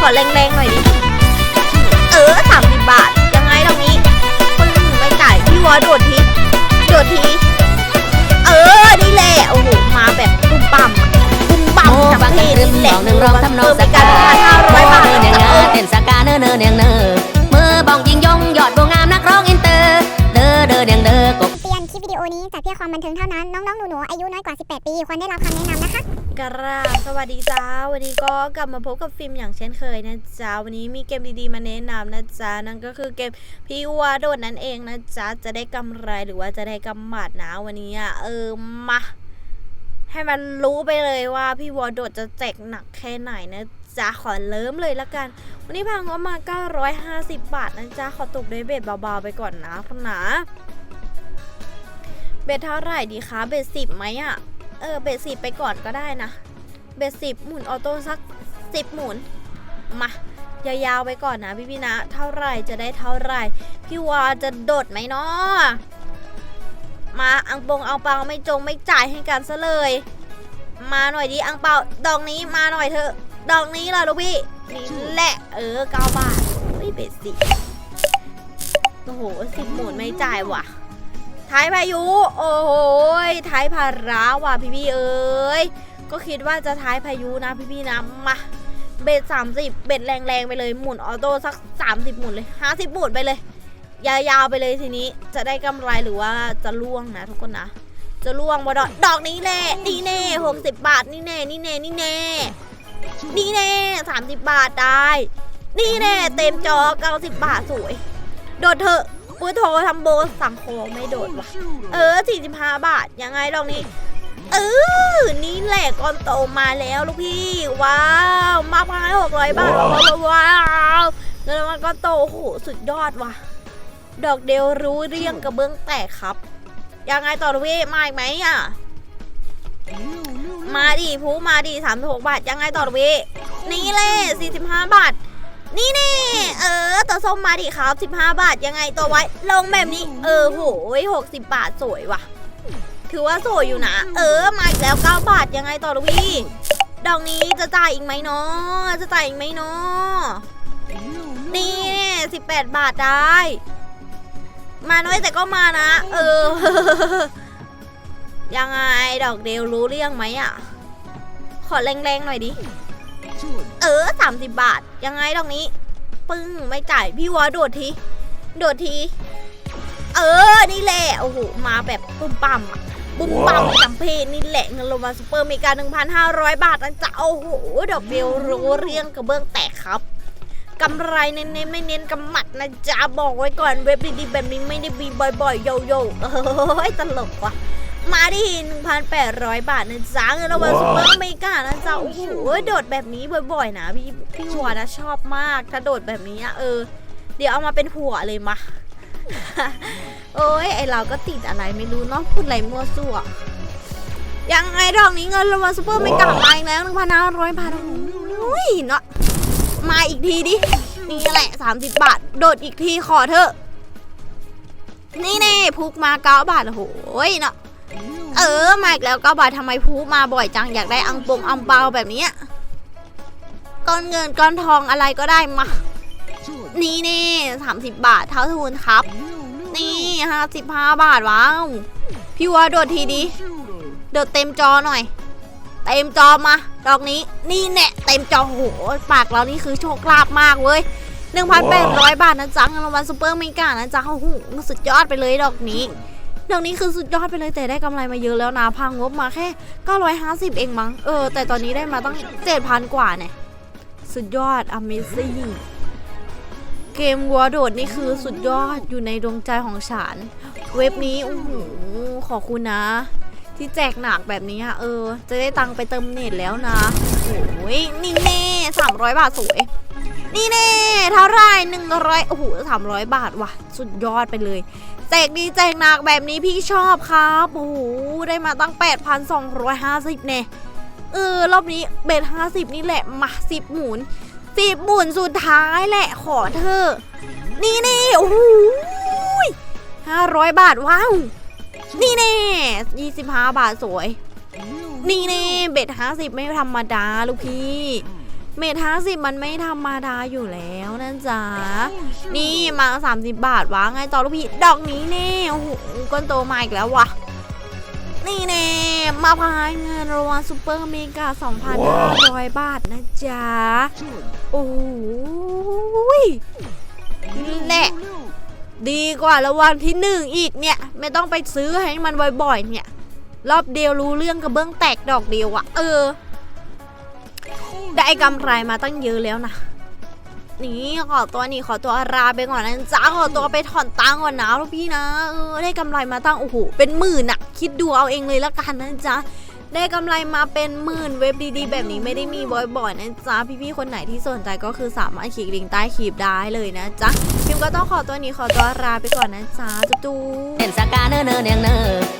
ขอแรงๆหน่อยดิ เออสามสิบบาท ยังไงตรงนี้ปึ้งไม่จ่ายพี่วอโดดที โดดที เออนี่แหละ นี้จัดเพื่อความบันเทิงเท่านั้น น้องๆ หนูๆ อายุน้อยกว่า 18 ปี ควรได้รับคำแนะนำนะคะ กราบสวัสดีจ้า วันนี้ก็กลับมาพบกับฟิล์มอย่างเช่นเคยนะจ๊ะวันนี้มีเกมดีๆ มาแนะนำนะจ๊ะนั่นก็คือเกมพี่วาโดดนั่นเองนะจ๊ะจะได้กำไรหรือว่าจะได้กำหมัดนะวันนี้อะเออมา ให้มันรู้ไปเลยว่าพี่วอโดดจะแจกหนักแค่ไหนนะจ๊ะขอเริ่มเลยละกัน วันนี้พังว่ามา 950 บาทนะจ๊ะขอตกด้วยเบ็ดเบาๆไปก่อนนะคุณนะ บ็ดเท่าไหร่ดีคะเบ็ดสิบไหมอะเออเบ็ดสิบไปก่อนก็ได้นะเบ็ดสิบหมุนออโต้สักสิบหมุนมายาวๆไปก่อนนะพี่พี่นะ เท่าไหร่จะได้เท่าไหร่ พี่วาจะโดดไหมเนาะมาอังปงอังเปาไม่จงไม่จ่ายให้กันซะเลย มาหน่อยดิอังเปาดอกนี้มาหน่อยเถอะดอกนี้ล่ะลูกพี่นี่แหละเออเก้าบาทเฮ้ยเบ็ดสิโอ้โหสิบหมุนไม่จ่ายว่ะ ท้ายพายุ โอ้โหท้ายพาราว่ะพี่พี่เอ้ย ก็คิดว่าจะท้ายพายุนะพี่พี่นะ มา เบ็ดสามสิบเบ็ดแรงๆไปเลย หมุนออโต้สักสามสิบหมุนเลยห้าสิบหมุนไปเลย ยาวๆไปเลยทีนี้ จะได้กำไรหรือว่าจะล่วงนะทุกคนนะ จะล่วงบ่ดอกดอกนี้แหละนี่แน่หกสิบบาทนี่แน่นี่แน่นี่แน่นี่แน่สามสิบบาทได้ นี่แน่เต็มจอเก้าสิบบาทสวย โดดเถอะ ปื้อโทรทำโบสั่งโคไม่โดดว่ะ เออ45บาท ยังไงดอกนี้ เออ นี่แหละก้อนโตมาแล้วลูกพี่ ว้าว มากมายหกร้อยบาทว้าวว้าวเงินรางวัลก้อนโต โอ้โห สุดยอดว่ะ ดอกเดียวรู้เรียงกระเบื้องแตกครับ ยังไงต่อลูกพี่มาอีกไหมอะ มาดิพูมาดิสามสิบหกบาท ยังไงต่อลูกพี่ นี่เลยสี่สิบห้าบาท นี่แน่เออตัวส้มมาดิครับ 15 บาทยังไงตัวไว้ ลงแบบนี้ เออโหย60บาทสวยว่ะถือว่าสวยอยู่นะ เออ มาอีกแล้ว 9 บาทยังไงต่อลูกพี่ดอกนี้จะจ่ายอีกไหมเนาะจะจ่ายอีกไหมเนาะนี่18บแปดบาทได้ มาน้อยแต่ก็มานะ เออ ยังไงดอกเดียวรู้เรื่องไหมอะ ขอแรงๆหน่อยดิ เออสามสิบบาท ยังไงตรงนี้ ปึ้งไม่จ่ายพี่วอโดดที โดดที เออ นี่แหละ โอ้โห มาแบบปุ้มปั๊มอะปุ้มปั๊มจำเพศนี่แหละ เงินรางวัลซูเปอร์เมกา1,500บาทนะจ๊ะโอ้โหดอกเบี้ยรู้เรียงกระเบื้องแตกครับกำไรเน้นๆไม่เน้นกำหมัดนะจ๊ะบอกไว้ก่อนเว็บดีๆแบบนี้ไม่ได้มีบ่อยๆโยโย่เฮ้ยตลกว่ะ มาที่1,800 บาทนะจ๊ะเงินรางวัลซูเปอร์อเมริกานะจ๊ะโอ้โหโดดแบบนี้บ่อยๆนะพี่พี่หัวนะชอบมากถ้าโดดแบบนี้อะเออ เดี๋ยวเอามาเป็นหัวเลยมาโอ้ยไอเราก็ติดอะไรไม่รู้เนาะพูดอะไรมั่วซั่วยังไงดอกนี้เงินรางวัลซูเปอร์อเมริกามาอีกแล้ว1,500บาทโอ้ยเนาะมาอีกทีดินี่แหละ30บาท โดดอีกทีขอเถอะ นี่แน่พุกมาเก้าบาทโอ้โหเนาะ เออมาอีกแล้วก็บาททำไมพูมาบ่อยจังอยากได้อังปงอังเปาแบบนี้ก้อนเงินก้อนทองอะไรก็ได้มา นี่นี่สามสิบบาทเท่าทุนครับ นี่ห้าสิบห้าบาทว้าวพี่ว่าโดดทีดีโดดเต็มจอหน่อย เต็มจอมาดอกนี้นี่แน่เต็มจอโหปากเรานี่คือโชคลาภมากเว้ย1,800บาทนะจ๊ะเงินรางวัลซูเปอร์เมกานะจ๊ะโอ้โหสุดยอดไปเลยดอกนี้ ดอกนี้คือสุดยอดไปเลยแต่ได้กำไรมาเยอะแล้วนะพังงบมาแค่ 950 เองมั้งเออ แต่ตอนนี้ได้มาตั้ง 7,000 กว่าเนี่ยสุดยอด Amazing เกมวัวโดดนี่คือสุดยอดอยู่ในดวงใจของฉัน เว็บนี้โอ้โหขอบคุณนะ ที่แจกหนักแบบนี้อะเออ จะได้ตังค์ไปเติมเน็ตแล้วนะโอ้ยนี่แน่300บาทสวย นี่แน่เท่าไรหนึ่งร้อยโอ้โหสามร้อยบาทว่ะ สุดยอดไปเลย แจกดีแจกหนักแบบนี้พี่ชอบครับโอ้โหได้มาตั้ง 8,250เนี่ยเออรอบนี้เบ็ด50 นี่แหละมาสิบหมุนสิบหมุนสุดท้ายแหละขอเธอ นี่นี่โอ้โหห้าร้อยบาทว้าว นี่แน่ยี่สิบห้าบาทสวย นี่แน่เบ็ดห้าสิบไม่ธรรมดาลูกพี่ เมทห้าสิบมันไม่ธรรมดาอยู่แล้วนะจ๊ะ นี่มาสามสิบบาทวะไงต่อลูกพี่ ดอกนี้แน่โอ้โหก้อนโตมาอีกแล้ววะนี่แน่มาพายเงินรางวัลซูเปอร์เมกา2,500บาทนะจ๊ะ โอ้ยแหละดีกว่ารางวัลที่หนึ่งอีกเนี่ย ไม่ต้องไปซื้อให้มันบ่อยๆเนี่ย รอบเดียวรู้เรื่องกระเบื้องแตกดอกเดียวอะเออ ได้กำไรมาตั้งเยอะแล้วนะนี่ขอตัวนี่ขอตัวลาไปก่อนนะจ้าขอตัวไปถอนตังก่อนนะลูกพี่นะเออได้กำไรมาตั้งโอ้โหเป็นหมื่นอะคิดดูเอาเองเลยละกันนะจ๊ะได้กำไรมาเป็นหมื่นเว็บดีๆแบบนี้ไม่ได้มีบ่อยๆนะจ๊ะพี่ๆคนไหนที่สนใจก็คือสามารถคลิกลิงก์ใต้คลิปได้เลยนะจ๊ะพิมก็ต้องขอตัวนี้ขอตัวลาไปก่อนนะจ๊ะจุ๊บๆเป็นสกาเนอเนอเนียงเนอมือบ